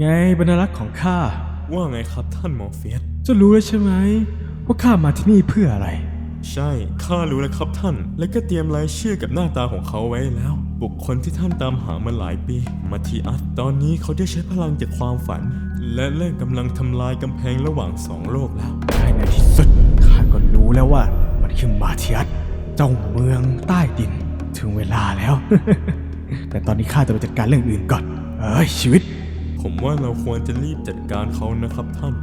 ไงบรรลักษ์ของข้าว่าไงครับท่านหมอเฟียสเจะรู้แล้วใช่ไหมว่าข้ามาที่นี่เพื่ออะไร ใช่ข้ารู้แล้วครับท่าน และก็เตรียมรายชื่อกับหน้าตาของเขาไว้แล้ว บุคคลที่ท่านตามหามาหลายปีมาทีอัสตอนนี้เขาได้ใช้พลังจากความฝัน และเริ่มกำลังทำลายกำแพงระหว่างสองโลกแล้วในที่สุดข้าก็รู้แล้วว่ามันคือมาเทียสเจ้าเมืองใต้ดิน ถึงเวลาแล้ว แต่ตอนนี้ข้าจะไปจัดการเรื่องอื่นก่อน เอ้ยชีวิต ผมว่าเราควรจะรีบจัดการเขานะครับท่าน